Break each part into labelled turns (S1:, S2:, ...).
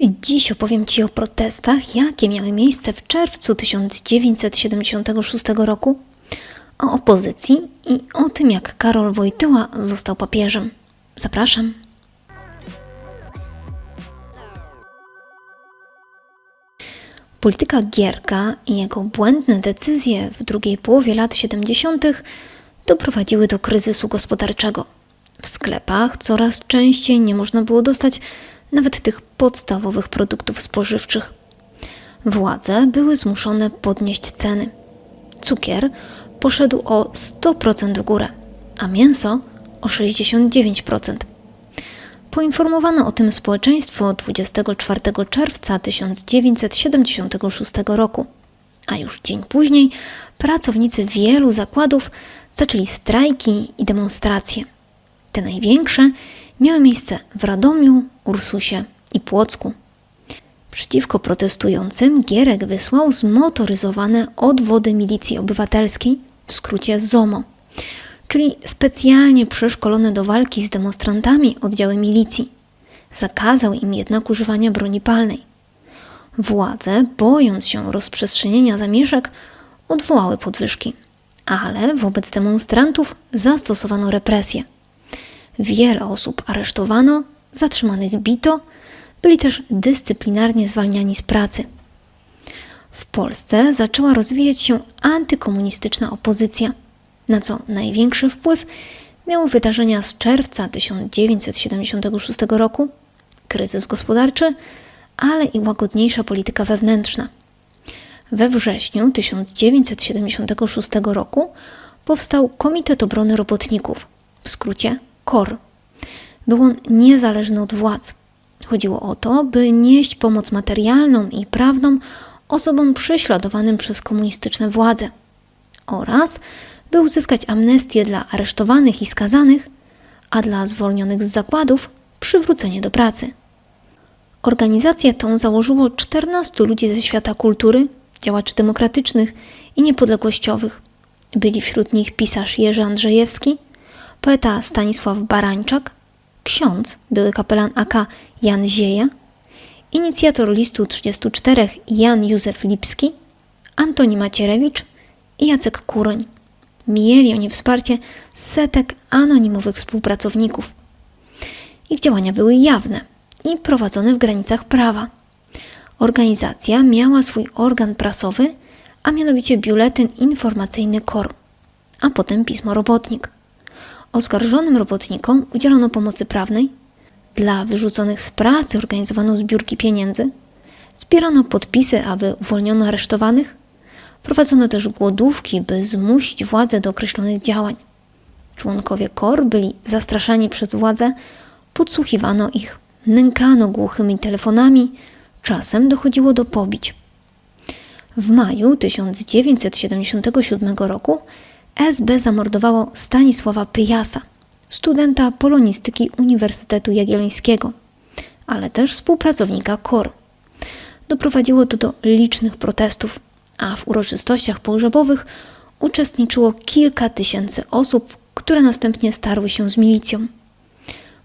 S1: Dziś opowiem Ci o protestach, jakie miały miejsce w czerwcu 1976 roku, o opozycji i o tym, jak Karol Wojtyła został papieżem. Zapraszam. Polityka Gierka i jego błędne decyzje w drugiej połowie lat 70. doprowadziły do kryzysu gospodarczego. W sklepach coraz częściej nie można było dostać nawet tych podstawowych produktów spożywczych. Władze były zmuszone podnieść ceny. Cukier poszedł o 100% w górę, a mięso o 69%. Poinformowano o tym społeczeństwo 24 czerwca 1976 roku, a już dzień później pracownicy wielu zakładów zaczęli strajki i demonstracje. Te największe miały miejsce w Radomiu, Ursusie i Płocku. Przeciwko protestującym Gierek wysłał zmotoryzowane odwody milicji obywatelskiej, w skrócie ZOMO, czyli specjalnie przeszkolone do walki z demonstrantami oddziały milicji. Zakazał im jednak używania broni palnej. Władze, bojąc się rozprzestrzenienia zamieszek, odwołały podwyżki, ale wobec demonstrantów zastosowano represje. Wiele osób aresztowano, zatrzymanych bito, byli też dyscyplinarnie zwalniani z pracy. W Polsce zaczęła rozwijać się antykomunistyczna opozycja, na co największy wpływ miały wydarzenia z czerwca 1976 roku, kryzys gospodarczy, ale i łagodniejsza polityka wewnętrzna. We wrześniu 1976 roku powstał Komitet Obrony Robotników, w skrócie KOR. Był on niezależny od władz. Chodziło o to, by nieść pomoc materialną i prawną osobom prześladowanym przez komunistyczne władze oraz by uzyskać amnestię dla aresztowanych i skazanych, a dla zwolnionych z zakładów przywrócenie do pracy. Organizację tą założyło 14 ludzi ze świata kultury, działaczy demokratycznych i niepodległościowych. Byli wśród nich pisarz Jerzy Andrzejewski, poeta Stanisław Barańczak, ksiądz, były kapelan AK Jan Zieja, inicjator listu 34 Jan Józef Lipski, Antoni Macierewicz i Jacek Kuroń. Mieli oni wsparcie setek anonimowych współpracowników. Ich działania były jawne i prowadzone w granicach prawa. Organizacja miała swój organ prasowy, a mianowicie biuletyn informacyjny KOR, a potem pismo Robotnik. Oskarżonym robotnikom udzielono pomocy prawnej, dla wyrzuconych z pracy organizowano zbiórki pieniędzy, zbierano podpisy, aby uwolniono aresztowanych, prowadzono też głodówki, by zmusić władze do określonych działań. Członkowie KOR byli zastraszani przez władze, podsłuchiwano ich, nękano głuchymi telefonami, czasem dochodziło do pobić. W maju 1977 roku SB zamordowało Stanisława Pyjasa, studenta polonistyki Uniwersytetu Jagiellońskiego, ale też współpracownika KOR. Doprowadziło to do licznych protestów, a w uroczystościach pogrzebowych uczestniczyło kilka tysięcy osób, które następnie starły się z milicją.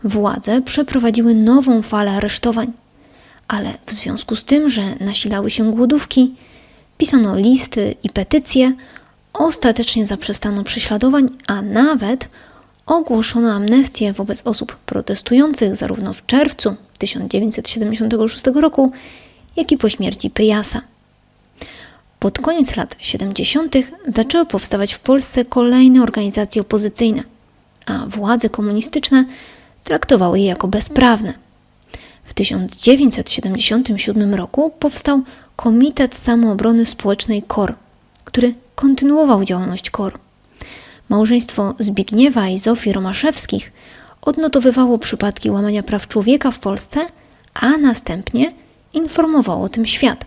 S1: Władze przeprowadziły nową falę aresztowań, ale w związku z tym, że nasilały się głodówki, pisano listy i petycje, ostatecznie zaprzestano prześladowań, a nawet ogłoszono amnestię wobec osób protestujących zarówno w czerwcu 1976 roku, jak i po śmierci Pyjasa. Pod koniec lat 70. zaczęły powstawać w Polsce kolejne organizacje opozycyjne, a władze komunistyczne traktowały je jako bezprawne. W 1977 roku powstał Komitet Samoobrony Społecznej KOR, który kontynuował działalność KOR. Małżeństwo Zbigniewa i Zofii Romaszewskich odnotowywało przypadki łamania praw człowieka w Polsce, a następnie informowało o tym świat.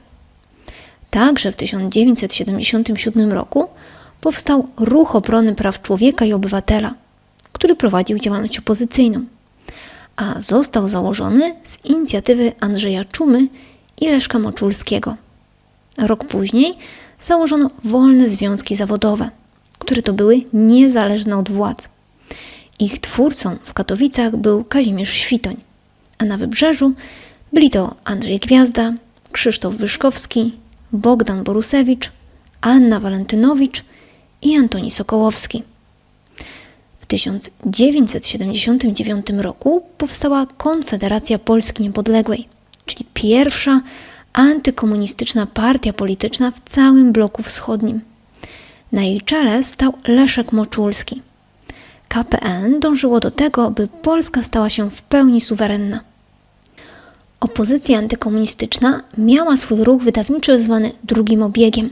S1: Także w 1977 roku powstał Ruch Obrony Praw Człowieka i Obywatela, który prowadził działalność opozycyjną, a został założony z inicjatywy Andrzeja Czumy i Leszka Moczulskiego. Rok później założono wolne związki zawodowe, które to były niezależne od władz. Ich twórcą w Katowicach był Kazimierz Świtoń, a na Wybrzeżu Byli to Andrzej Gwiazda, Krzysztof Wyszkowski, Bogdan Borusewicz, Anna Walentynowicz i Antoni Sokołowski. W 1979 roku powstała Konfederacja Polski Niepodległej, czyli pierwsza antykomunistyczna partia polityczna w całym bloku wschodnim. Na jej czele stał Leszek Moczulski. KPN dążyło do tego, by Polska stała się w pełni suwerenna. Opozycja antykomunistyczna miała swój ruch wydawniczy zwany drugim obiegiem.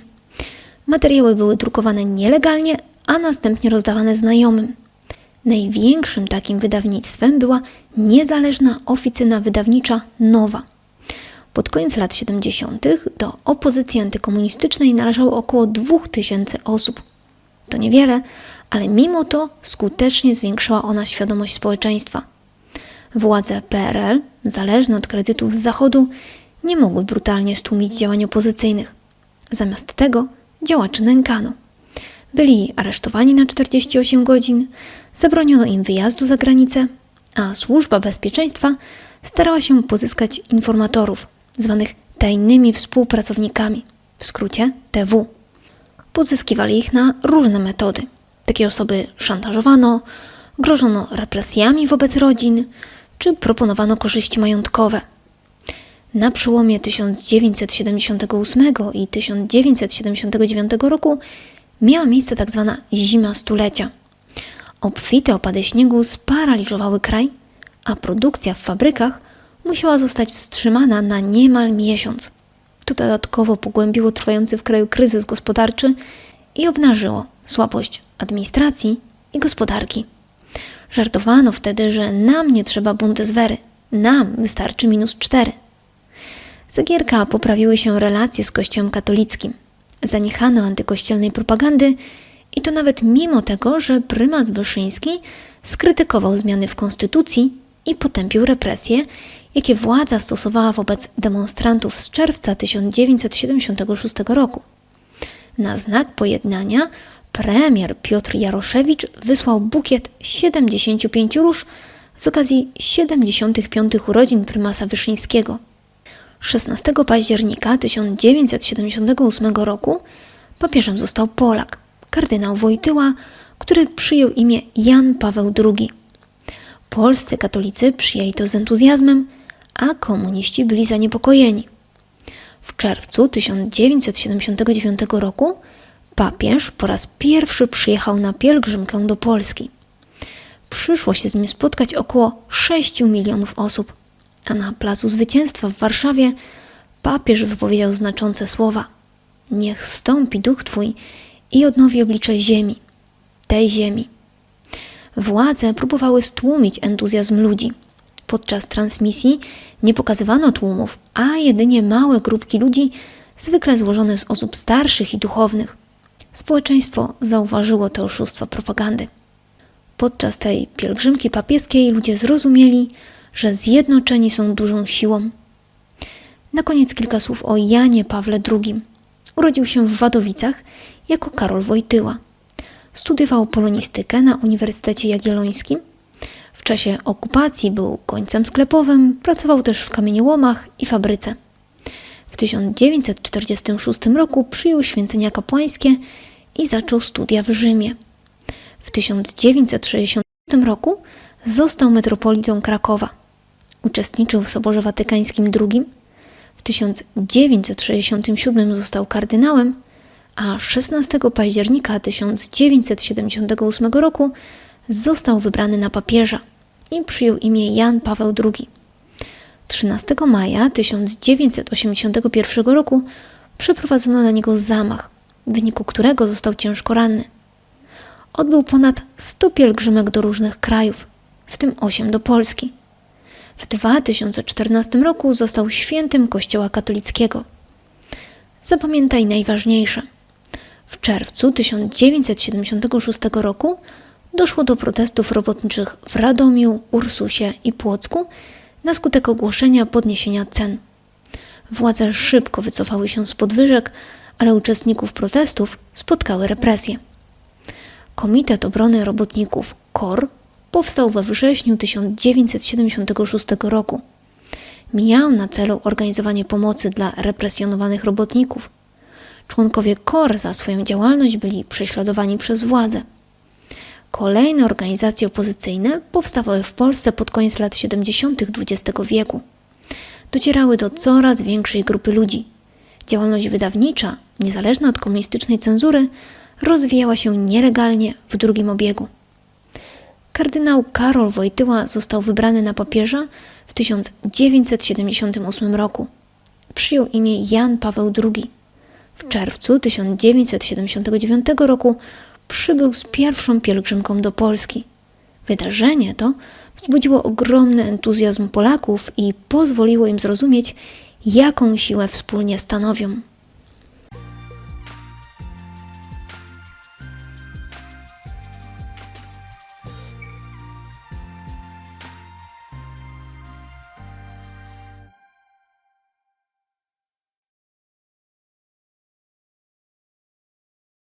S1: Materiały były drukowane nielegalnie, a następnie rozdawane znajomym. Największym takim wydawnictwem była niezależna oficyna wydawnicza Nowa. Pod koniec lat 70. do opozycji antykomunistycznej należało około 2000 osób. To niewiele, ale mimo to skutecznie zwiększała ona świadomość społeczeństwa. Władze PRL, zależne od kredytów z Zachodu, nie mogły brutalnie stłumić działań opozycyjnych. Zamiast tego działaczy nękano. Byli aresztowani na 48 godzin, zabroniono im wyjazdu za granicę, a służba bezpieczeństwa starała się pozyskać informatorów, zwanych tajnymi współpracownikami, w skrócie TW. Pozyskiwali ich na różne metody. Takie osoby szantażowano, grożono represjami wobec rodzin, czy proponowano korzyści majątkowe. Na przełomie 1978 i 1979 roku miała miejsce tzw. Tak zima stulecia. Obfite opady śniegu sparaliżowały kraj, a produkcja w fabrykach musiała zostać wstrzymana na niemal miesiąc. To dodatkowo pogłębiło trwający w kraju kryzys gospodarczy i obnażyło słabość administracji i gospodarki. Żartowano wtedy, że nam nie trzeba Bundeswehry, nam wystarczy minus cztery. Za poprawiły się relacje z Kościołem katolickim. Zaniechano antykościelnej propagandy i to nawet mimo tego, że prymas Wyszyński skrytykował zmiany w konstytucji i potępił represje, jakie władza stosowała wobec demonstrantów z czerwca 1976 roku. Na znak pojednania premier Piotr Jaroszewicz wysłał bukiet 75 róż z okazji 75. urodzin prymasa Wyszyńskiego. 16 października 1978 roku papieżem został Polak, kardynał Wojtyła, który przyjął imię Jan Paweł II. Polscy katolicy przyjęli to z entuzjazmem, a komuniści byli zaniepokojeni. W czerwcu 1979 roku papież po raz pierwszy przyjechał na pielgrzymkę do Polski. Przyszło się z nim spotkać około 6 milionów osób, a na Placu Zwycięstwa w Warszawie papież wypowiedział znaczące słowa: Niech stąpi duch Twój i odnowi oblicze ziemi, tej ziemi. Władze próbowały stłumić entuzjazm ludzi. Podczas transmisji nie pokazywano tłumów, a jedynie małe grupki ludzi, zwykle złożone z osób starszych i duchownych. Społeczeństwo zauważyło te oszustwa propagandy. Podczas tej pielgrzymki papieskiej ludzie zrozumieli, że zjednoczeni są dużą siłą. Na koniec kilka słów o Janie Pawle II. Urodził się w Wadowicach jako Karol Wojtyła. Studiował polonistykę na Uniwersytecie Jagiellońskim. W czasie okupacji był końcem sklepowym, pracował też w kamieniołomach i fabryce. W 1946 roku przyjął święcenia kapłańskie i zaczął studia w Rzymie. W 1960 roku został metropolitą Krakowa. Uczestniczył w Soborze Watykańskim II. W 1967 został kardynałem, a 16 października 1978 roku został wybrany na papieża i przyjął imię Jan Paweł II. 13 maja 1981 roku przeprowadzono na niego zamach, w wyniku którego został ciężko ranny. Odbył ponad 100 pielgrzymek do różnych krajów, w tym 8 do Polski. W 2014 roku został świętym Kościoła katolickiego. Zapamiętaj najważniejsze. W czerwcu 1976 roku doszło do protestów robotniczych w Radomiu, Ursusie i Płocku na skutek ogłoszenia podniesienia cen. Władze szybko wycofały się z podwyżek, ale uczestników protestów spotkały represje. Komitet Obrony Robotników KOR powstał we wrześniu 1976 roku. Miał na celu organizowanie pomocy dla represjonowanych robotników. Członkowie KOR za swoją działalność byli prześladowani przez władze. Kolejne organizacje opozycyjne powstawały w Polsce pod koniec lat 70. XX wieku. Docierały do coraz większej grupy ludzi. Działalność wydawnicza, niezależna od komunistycznej cenzury, rozwijała się nielegalnie w drugim obiegu. Kardynał Karol Wojtyła został wybrany na papieża w 1978 roku. Przyjął imię Jan Paweł II. W czerwcu 1979 roku przybył z pierwszą pielgrzymką do Polski. Wydarzenie to wzbudziło ogromny entuzjazm Polaków i pozwoliło im zrozumieć, jaką siłę wspólnie stanowią.